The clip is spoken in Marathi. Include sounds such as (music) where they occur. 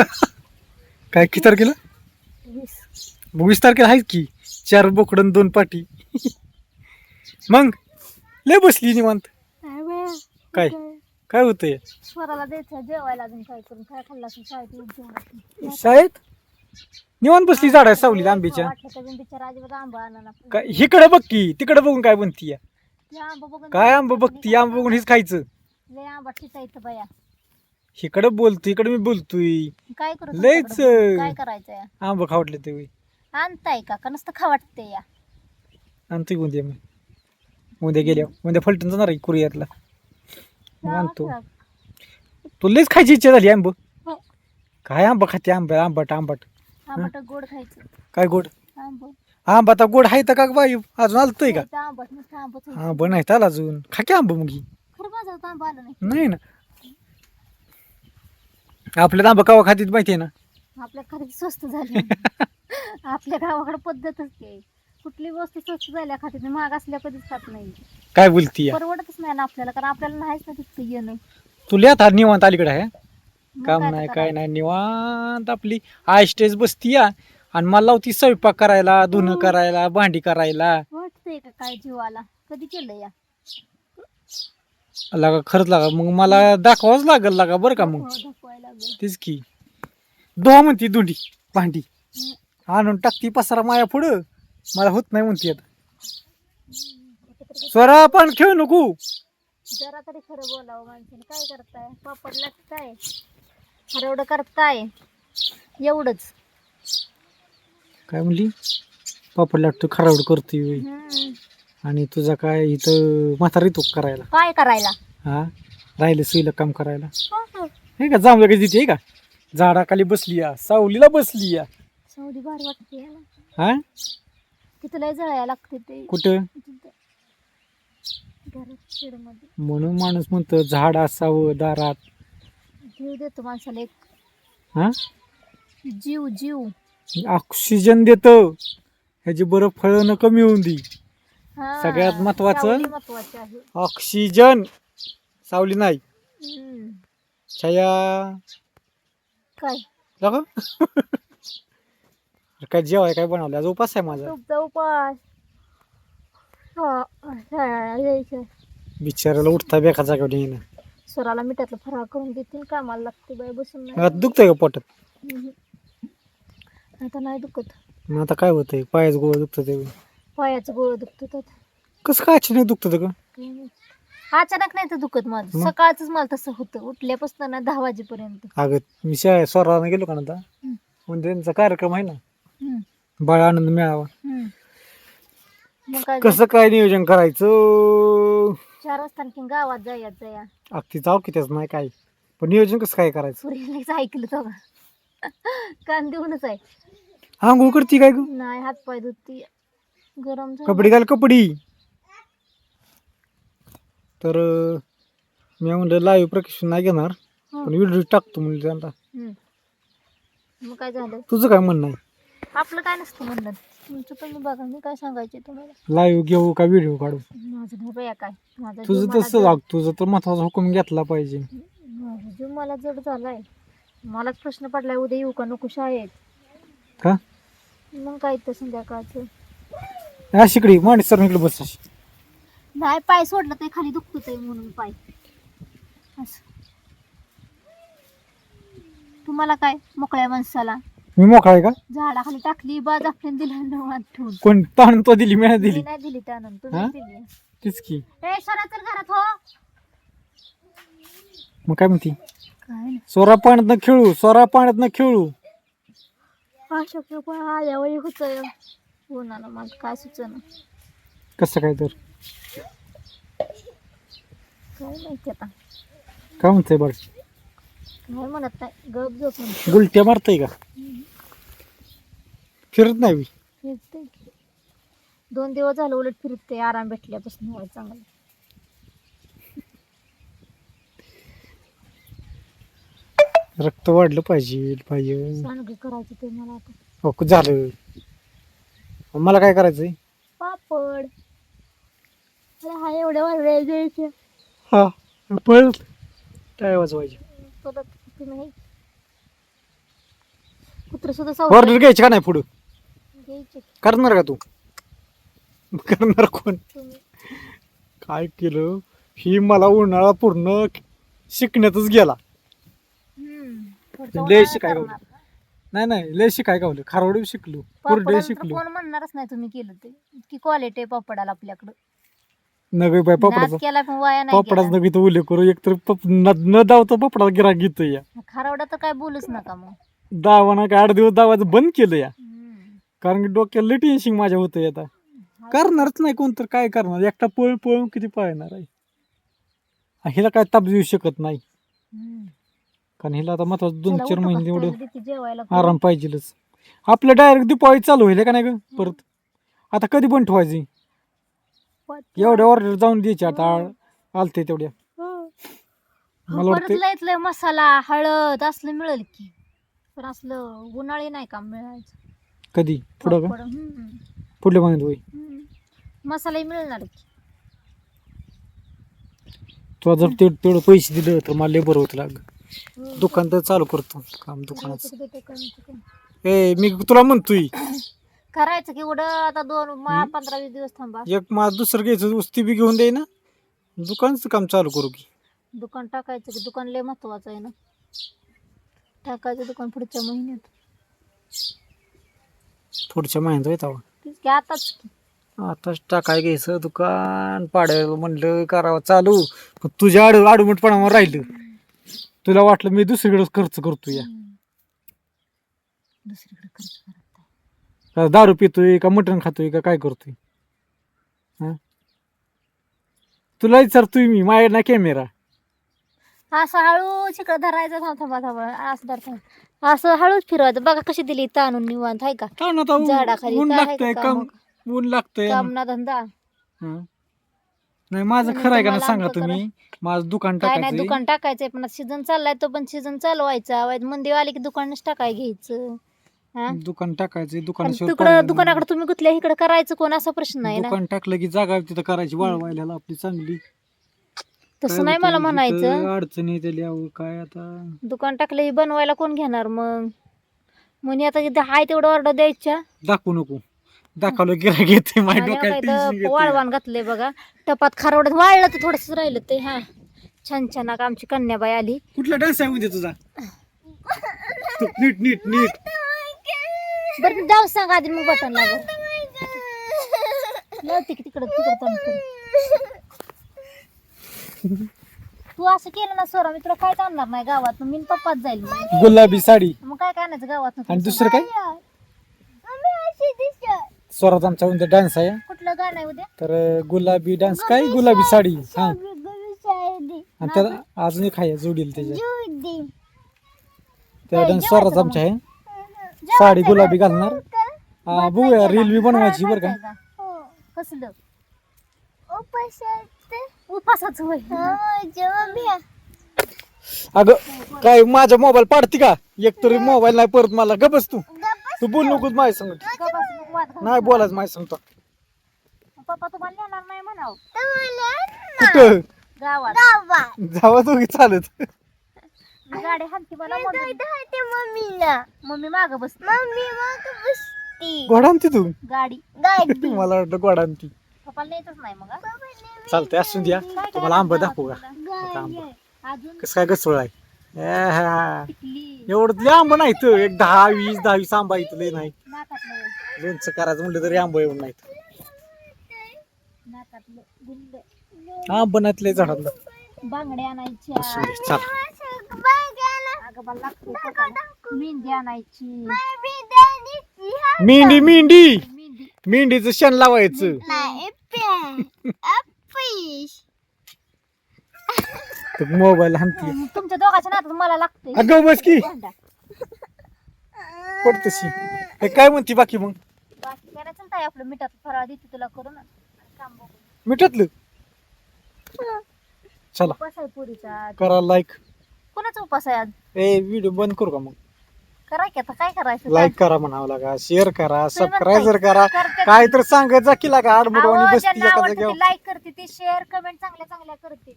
(laughs) काय किती तारखेला? वीस. वीस तारखेला आहेत की. चार बोकडन दोन पाटी. (laughs) मग लय बसली निवांत. काय बाया काय? काय? होतंय? स्वराला द्यायचं जेवायला अजून काय करून? काय खाल्लं असं शाळेत येऊन जेवण शाळेत? निवांत बसली झाडा सावलीत आंब्याच्या. वाटलं तर बिचारा अजिबात आंबा आणला काय इकडे बघ की तिकडे बघून काय म्हणती ते आंबा बघून काय आंबा बघती आंबा बघून हेच खायचं. लय आंबा ठिचायचं बाया. इकडे बोलतोय इकडे मी बोलतोय. काय करू लयच, तुमच्याकडं? काय करायचं आंबा खावटले ते आणताय का? का नुसतं या? आणतोय उद्या मी. उद्या गेल्या उद्या फलटण जाणार आहे कुरिअरला मग आणतो. तू लयच खायची इच्छा झाली आंब. हो. काय आंबा खाते आंबा आंबट आंबट. आंबट गोड खायचं. काय गोड? आंब. आंबा आता गोड आहे तर का बाई? अजून आलतोय का? आंबट नुसतं. आंबा नाही आला अजून. खा की आंबा मग. खरं माझं आंबा आलं नाही. नाही ना. आपल्याला आंबा कवा खातीत माहिती आहे ना? आपल्या खरेदी स्वस्त झाली. (laughs) आपल्या गावाकडे पद्धतच ते कुठली वस्तू स्वस्त झाल्या खाते महाग असल्या कधीच खात नाही. काय बोलती परवडतच नाही ना आपल्याला कारण आपल्याला नाहीच ना तिथं येणं. तुला आता निवांत अलीकडे आहे? मग काम काय नाही काय नाही निवांत आपली आय स्टेज बसती या. आणि मला लावती स्वयंपाक करायला धुणं हो. करायला भांडी करायला. वाटतंय का काय जीवाला? कधी केलं या? लागा खरंच लागा. मग मला दाखवाच लागल लागा बरं का मग? हो. तेच की. दोहा म्हणती दुंडी भांडी. आणून टाकती पसारा माया पुढं. मला होत नाही म्हणती आता. स्वरा पण खेळू नको. जरा तरी खरं बोलावं माणसाने काय करताय? पापड लागताय हरवडं करताय? एवढंच. काय म्हणली? पापड लाटतो खरावड करतोय होय. हम्म. आणि तुझा काय इथं म्हातारा का करायला? काय करायला? हा? राहिलं सुईला काम करायला. हो, हे का जांभळं कधी तिथे का? झाडाखाली बसली या सावलीला बसली या. सवडी भारी वाटते याला. हा? तिथं लय जळायला लागते ते. कुठं? म्हणून माणूस म्हणतो झाड असावं दारात. जीव देतो माणसाला एक. हा? जीव जीव. ऑक्सिजन देतं. ह्याची बरं फळं कमी होऊन दे. हा, सगळ्यात महत्वाचं? सावली महत्वाची आहे. ऑक्सिजन. सावली नाही. हम्म. छाया. काय? बघा काय जेवाय काय बनवलं? आज उपास आहे माझा. तुमचा उपास. हा, हा, यायचं. बिचाराला उठता बेका जागा येणं स्वराला मिठातलं फराळ करून देते कामाला लागते बाय बसून नाही. आता दुखतंय का पोटात? हम्म. आता नाही दुखत. मग आता काय होतंय? पायाच गोळ दुखतं ते. पायाचं गोळ दुखत तर कसं काय अचानक दुखतं का अचानक नाही तर दुखत माझं. मग? सकाळच मला तसं होतं. उठल्यापासून ना दहा वाजेपर्यंत. अगं मी शाळेत स्वराला गेलो का ना आता हम्म. म्हणजे त्यांचा कार्यक्रम आहे ना? हम्म. बाळ आनंद मिळावा. हम्म. मग काय कसं काय नियोजन करायचं? चार वाजता आणखी गावात जायचं या अगदी जाऊ की त्याच नाही काय. पण नियोजन कसं काय करायचं? ऐकलं तो कान देऊनच आहे. आंघोळ करते काय ग? नाही हात पाय धुती. गरम झालं. कपडे घाल कपडी. तर मी म्हणलं लाईव्ह प्रकाशन नाही घेणार हं. पण व्हिडिओ टाकतो म्हणलं त्यांना. हम्म. मग काय झालं? तुझं काय म्हणणं आहे? आपलं काय नसतं म्हणलं तुमचं तुम्ही बघा मी काय सांगायचे तुम्हाला लाईव्ह घेऊ का व्हिडिओ काढू? माझं नाही बया काय माझा जीव तुझं मला तसं जड- वाग तुझं तर महत्त्वाचा हुकूम घेतला पाहिजे. माझा जीव मला जड झालाय. मलाच प्रश्न पडलाय उद्या येऊ का? नको शाळेत. का? मग काय तर संध्याकाळचं? अशी इकडे सर इकडे बस अशी. नाही पाय सोडलं ते खाली दुखत आहे म्हणून पाय. असं. तुम्हाला काय? मोकळ्या माणसाला. मी मोकळा आहे का? झाडाखाली टाकली बाज आपल्याला दिला नवात ठेवून. कोण? ताण तो दिली मी मी दिली. नाही दिली त्यानंतर हा? तुम्ही दिली. तीच की. ए सोरा तर घरात हो. मग काय म्हणती? काय नाही. सोरा पाण्यात खेळू सोरा पाण्यात खेळू. अशा पण आल्यावर होत उन्हानं मला काय सुचना? कसं काय तर? काय माहिती आता. काय म्हणतंय बरं काय म्हणत नाही गप झोप म्हणते. गुलट्या मारतय का? फिरत नाही फिरते. दोन दिवस झालं उलट फिरते आराम भेटल्यापासून चांगलं. रक्त वाढलं पाहिजे पाहिजे सांडगे करायचं ते मला आता. हो झालं. मला काय करायचंय? पापड. हा एवढ्या द्यायचे हा टाय वाजवायचे? परत ऑर्डर सुद्धा सवय ऑर्डर घ्यायची का नाही पुढं? घ्यायची. करणार का तू? करणार कोण? तुम्ही. काय केलं? ही मला उन्हाळा पूर्ण शिकण्यातच गेला. हम्म. लय करणार. नाही नाही लय शिकाय गावलं. खारवडी शिकलो. कुरडे पापडाला तर शिकलो. कोण म्हणणारच नाही तुम्ही केलं ते. इतकी क्वालिटी आहे पापडाला आपल्याकडं. नगे बाय नाद पापडाचा. केला पण वाया नाही पापडाच गेला. नगे तर उल्लेख करू एकतर पप- न न दावता पापडाला गिराक घेतो या. खारवडा तर काय बोलूच नका मग. दावाना काय आठ दिवस दावायचं बंद केलं या. हम्म. कारण की डोक्याला लय टेन्शन माझ्या होतं आता. करणारच नाही कोण तर काय करणार? एकटा पळ पळून किती पळणार आहे? आणि हिला काय ताप देऊ शकत नाही. हम्म. कारण हिला आता महत्वाचं दोन चला, चार उठू का? महिने एवढं त्याला देते जेवायला आराम पाहिजेलच. आपलं डायरेक्ट दिपाळी चालू होईल का नाही ग? परत. आता कधी पण ठेवायची. एवढ्या ऑर्डर जाऊन द्यायची आता. आलते तेवढ्या हो. मला परत वाटतं लयत लय मसाला हळद असलं मिळेल की. पण असलं उन्हाळी नाही का मिळायचं. कधी? पुढं का? पापड, हम्म. पुढल्या महिन्यात होई हम्म. मसालाही मिळणार की. तुला जर ते तेवढं पैसे दिलं तर मला लय बरं होतं लाग. हो. दुकान तर चालू करतो. काम दुकानाचं. ए मी तुला म्हणतोय. करायचं की एवढं आता दोन मा- पंधरा वीस दिवस थांबा. एक माझं दुसरं घ्यायचं वस्ती बी घेऊन दे ना दुकानचं काम चालू करू की. दुकान टाकायचं की दुकान लय महत्वाचं आहे ना. टाकायचं दुकान पुढच्या महिन्यात. पुढच्या महिन्यात होय तेव्हा. तेच की आताच की. आताच टाकाय घ्यायचं दुकान पाडायला म्हणलं करावं चालू. पण तुझ्या आडू आडूमटपणावर राहिलं. तुला वाटलं मी दुसरीकडे खर्च करतो या. हम्म. दुसरीकडे खर्च. का दारू पितोय का मटण खातोय का काय करतोय? हा? तुला विचारतोय मी माझ्या ना कॅमेरा. असं हळूच इकडे धरायचं थांब थांबा थांबा असं धर थांब. असं हळूच फिरवायचं. बघा कशी दिली ताणून निवांत आहे का? काय ना आता झाडाखाली ऊन काय आहे लागतंय का? काम काम? ऊन लागतंय. काम ना धंदा. हा. नाही माझं खरं आहे का ना तुम्हाला सांगा आमचं तुम्ही? माझं दुकान काय नाही टाकायचं दुकान टाकायचंय पण सीझन चाललाय तो पण सीझन चालवायचा वाईट मंदी आली की दुकानच टाकाय घ्यायचं. हा? दुकान टाकायचं दुकानाशिवाय तिकडं पर्याय दुकानाकडे तुम्ही कुठल्या इकडे करायचं कोण? असा प्रश्न नाही. ना. दुकान टाकलं की जागा तिथं करायची वाळवायला आपली चांगली. तसं नाही मला म्हणायचं. अडचणी अहो काय आता? दुकान टाकलं की बनवायला कोण घेणार मग? म्हणे आता इथं हाय तेवढं ऑर्डर द्यायच्या. दाखवू नको. दाखवलं गिरा घेते माझ्या आणि डोक्यात. वाळवान घातलंय बघा. टपात खारवड्यात वाळलं तर थोडस राहिलं ते हा. छान छान. आमची कन्याबाई आली. कुठला डान्स आहे उद्या तुझा? तू नीट नीट नीट. बरं जाऊ सांग आधी मग बटन लागू लावते की तिकडं. तू असं केलं ना सोरा मी तुला काय आणणार नाही गावात मी पप्पाच जाईल. गुलाबी साडी. मग काय काय आणायचं गावात आणि दुसरं काय? स्वरात आमचा उद्या डान्स आहे. कुठलं गाणं आहे उद्या? तर गुलाबी डान्स काय? गुलाबी साडी. हा. आणि त्याला अजून एक आहे जोडील त्याच्या त्या डान्स स्वरात आमच्या आहे. साडी गुलाबी घालणार. हा, बघूया रील बी बनवायची बरं का. कसलं उपासाच? होय. अगं काय माझा मोबाईल पाडती का? एक तरी मोबाईल नाही परत मला. ग बस तू. तू बोल नकोस माझ्या संग. नाही बोलायचं माझ्या सांगतो. पप्पा तुम्हाला नेणार नाही म्हणाव. कुठं? गावात. जावा दोघी चालत. गाडी हाणती मला मम्मी. माग बस गोडा आणती तू? गाडी. (laughs) मला वाटतं गोडा आणती. पप्पाला न्यायचंच नाही मग हा? चालतंय असून द्या. तुम्हाला आंबा दाखवू का? आंबा. अजून कसं काय गसळ आहे? हा. एवढं आंबा नाही तर एक दहा वीस दहा वीस आंबा इथं लय नाही. लोणचं करायचं म्हणलं तरी आंबा येऊन नाही नाकातलं गुंड. आंबा नाहीत लय झाडातलं. बांगड्या आणायच्या. चला. अगं मला. मेहंदी आणायची. मेंढी मेंढी मेहंदी मेंढीचं शेण लावायचं. (laughs) मोबाईल हाणती तुमच्या दोघांच्या नातात मला लागते अगं बस की. पडतशी हे काय म्हणती बाकी मग? बाकी आपलं मिठात फराळ देते तुला करून. काम बघू मिठातलं? चला. पुरीचा. करा लाईक कोणाचा उपास आहे आज? ए व्हिडिओ बंद करू का मग? करा की आता काय करायचं? लाईक करा म्हणावं लागा शेअर करा. सबस्क्राईबर करा. करते. काय तर सांगत जा की लागा आडमुडवानी आवं, बसती ज्यांना एका आवडतं जागेवर ते लाईक करते ते शेअर कमेंट चांगल्या चांगल्या करते.